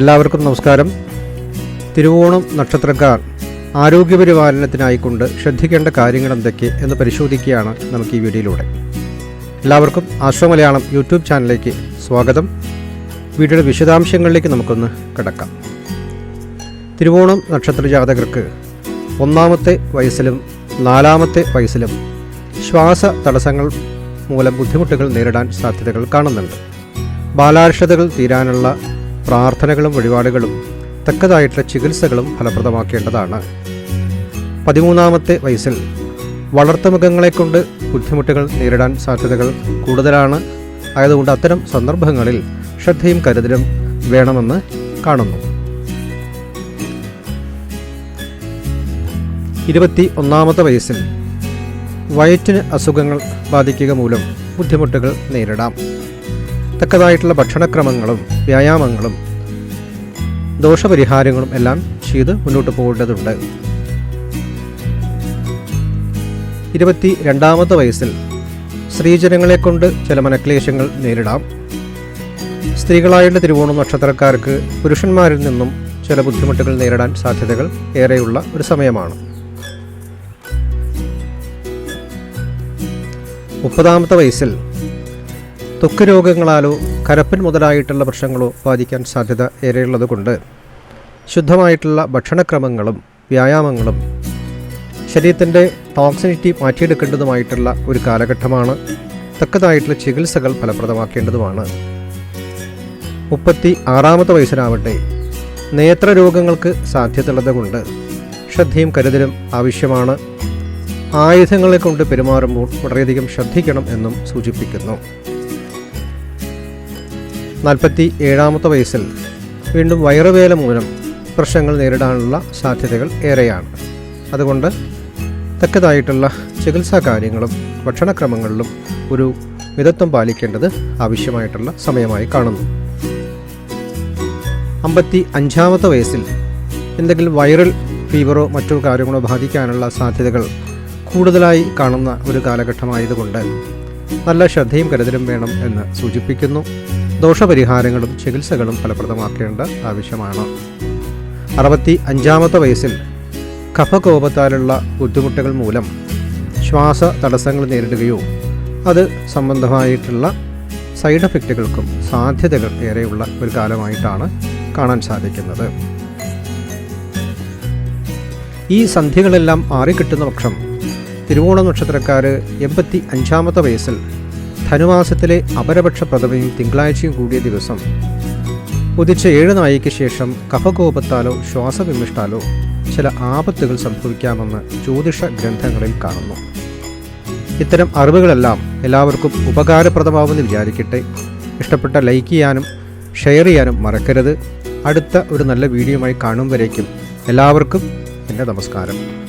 എല്ലാവർക്കും നമസ്കാരം. തിരുവോണം നക്ഷത്രക്കാർ ആരോഗ്യപരിപാലനത്തിനായിക്കൊണ്ട് ശ്രദ്ധിക്കേണ്ട കാര്യങ്ങൾ എന്തൊക്കെ എന്ന് പരിശോധിക്കുകയാണ് നമുക്ക് ഈ വീഡിയോയിലൂടെ. എല്ലാവർക്കും ആശ്രമ മലയാളം യൂട്യൂബ് ചാനലിലേക്ക് സ്വാഗതം. വീഡിയോയുടെ വിശദാംശങ്ങളിലേക്ക് നമുക്കൊന്ന് കിടക്കാം. തിരുവോണം നക്ഷത്ര ജാതകർക്ക് ഒന്നാമത്തെ വയസ്സിലും നാലാമത്തെ വയസ്സിലും ശ്വാസ തടസ്സങ്ങൾ മൂലം ബുദ്ധിമുട്ടുകൾ നേരിടാൻ സാധ്യതകൾ കാണുന്നുണ്ട്. ബാലാർഷതകൾ തീരാനുള്ള പ്രാർത്ഥനകളും വഴിപാടുകളും തക്കതായിട്ടുള്ള ചികിത്സകളും ഫലപ്രദമാക്കേണ്ടതാണ്. പതിമൂന്നാമത്തെ വയസ്സിൽ വളർത്തുമൃഗങ്ങളെ കൊണ്ട് ബുദ്ധിമുട്ടുകൾ നേരിടാൻ സാധ്യതകൾ കൂടുതലാണ്. ആയതുകൊണ്ട് അത്തരം സന്ദർഭങ്ങളിൽ ശ്രദ്ധയും കരുതലും വേണമെന്ന് കാണുന്നു. ഇരുപത്തി ഒന്നാമത്തെ വയസ്സിൽ വയറ്റിന് അസുഖങ്ങൾ ബാധിക്കുക മൂലം ബുദ്ധിമുട്ടുകൾ നേരിടാം. തക്കതായിട്ടുള്ള ഭക്ഷണക്രമങ്ങളും വ്യായാമങ്ങളും ദോഷപരിഹാരങ്ങളും എല്ലാം ചെയ്ത് മുന്നോട്ട് പോകേണ്ടതുണ്ട്. ഇരുപത്തി രണ്ടാമത്തെ വയസ്സിൽ സ്ത്രീജനങ്ങളെ കൊണ്ട് ചില മനക്ലേശങ്ങൾ നേരിടാം. സ്ത്രീകളായുള്ള തിരുവോണം നക്ഷത്രക്കാർക്ക് പുരുഷന്മാരിൽ നിന്നും ചില ബുദ്ധിമുട്ടുകൾ നേരിടാൻ സാധ്യതകൾ ഏറെയുള്ള ഒരു സമയമാണ്. മുപ്പതാമത്തെ വയസ്സിൽ ത്വക്ക് രോഗങ്ങളാലോ കരപ്പൻ മുതലായിട്ടുള്ള പ്രശ്നങ്ങളോ ബാധിക്കാൻ സാധ്യത ഏറെയുള്ളതുകൊണ്ട് ശുദ്ധമായിട്ടുള്ള ഭക്ഷണക്രമങ്ങളും വ്യായാമങ്ങളും ശരീരത്തിന്റെ ടോക്സിനിറ്റി മാറ്റിയെടുക്കേണ്ടതുമായിട്ടുള്ള ഒരു കാലഘട്ടമാണ്. തക്കതായിട്ടുള്ള ചികിത്സകൾ ഫലപ്രദമാക്കേണ്ടതുമാണ്. മുപ്പത്തി ആറാമത്തെ വയസ്സിലാവട്ടെ നേത്രരോഗങ്ങൾക്ക് സാധ്യതയുള്ളത് കൊണ്ട് ശ്രദ്ധയും കരുതലും ആവശ്യമാണ്. ആയുധങ്ങളെ കൊണ്ട് പെരുമാറുമ്പോൾ വളരെയധികം ശ്രദ്ധിക്കണം എന്നും സൂചിപ്പിക്കുന്നു. നാൽപ്പത്തി ഏഴാമത്തെ വയസ്സിൽ വീണ്ടും വയറുവേല മൂലം പ്രശ്നങ്ങൾ നേരിടാനുള്ള സാധ്യതകൾ ഏറെയാണ്. അതുകൊണ്ട് തക്കതായിട്ടുള്ള ചികിത്സാ കാര്യങ്ങളും ഭക്ഷണക്രമങ്ങളിലും ഒരു മിതത്വം പാലിക്കേണ്ടത് ആവശ്യമായിട്ടുള്ള സമയമായി കാണുന്നു. അമ്പത്തി അഞ്ചാമത്തെ വയസ്സിൽ എന്തെങ്കിലും വൈറൽ ഫീവറോ മറ്റു കാര്യങ്ങളോ ബാധിക്കാനുള്ള സാധ്യതകൾ കൂടുതലായി കാണുന്ന ഒരു കാലഘട്ടമായതുകൊണ്ട് നല്ല ശ്രദ്ധയും കരുതലും വേണം എന്ന് സൂചിപ്പിക്കുന്നു. ദോഷപരിഹാരങ്ങളും ചികിത്സകളും ഫലപ്രദമാക്കേണ്ട ആവശ്യമാണ്. അറുപത്തി അഞ്ചാമത്തെ വയസ്സിൽ കഫകോപത്താലുള്ള ബുദ്ധിമുട്ടുകൾ മൂലം ശ്വാസ തടസ്സങ്ങൾ നേരിടുകയോ അത് സംബന്ധമായിട്ടുള്ള സൈഡ് എഫക്റ്റുകൾക്കും സാധ്യതകൾ ഏറെയുള്ള ഒരു കാലമായിട്ടാണ് കാണാൻ സാധിക്കുന്നത്. ഈ സന്ധികളെല്ലാം മാറിക്കിട്ടുന്ന പക്ഷം തിരുവോണ നക്ഷത്രക്കാർ എൺപത്തി അഞ്ചാമത്തെ വയസ്സിൽ ധനുമാസത്തിലെ അപരപക്ഷ പ്രഥമയും തിങ്കളാഴ്ചയും കൂടിയ ദിവസം. ഉദിച്ച ഏഴ് നാഴിക്ക് ശേഷം കഫകോപത്താലോ ശ്വാസവിമിഷ്ടാലോ ചില ആപത്തുകൾ സംഭവിക്കാമെന്ന് ജ്യോതിഷ ഗ്രന്ഥങ്ങളിൽ കാണുന്നു. ഇത്തരം അറിവുകളെല്ലാം എല്ലാവർക്കും ഉപകാരപ്രദമാവുമെന്ന് വിചാരിക്കട്ടെ. ഇഷ്ടപ്പെട്ട ലൈക്ക് ചെയ്യാനും ഷെയർ ചെയ്യാനും മറക്കരുത്. അടുത്ത ഒരു നല്ല വീഡിയോയുമായി കാണും വരേക്കും. എല്ലാവർക്കും എന്റെ നമസ്കാരം.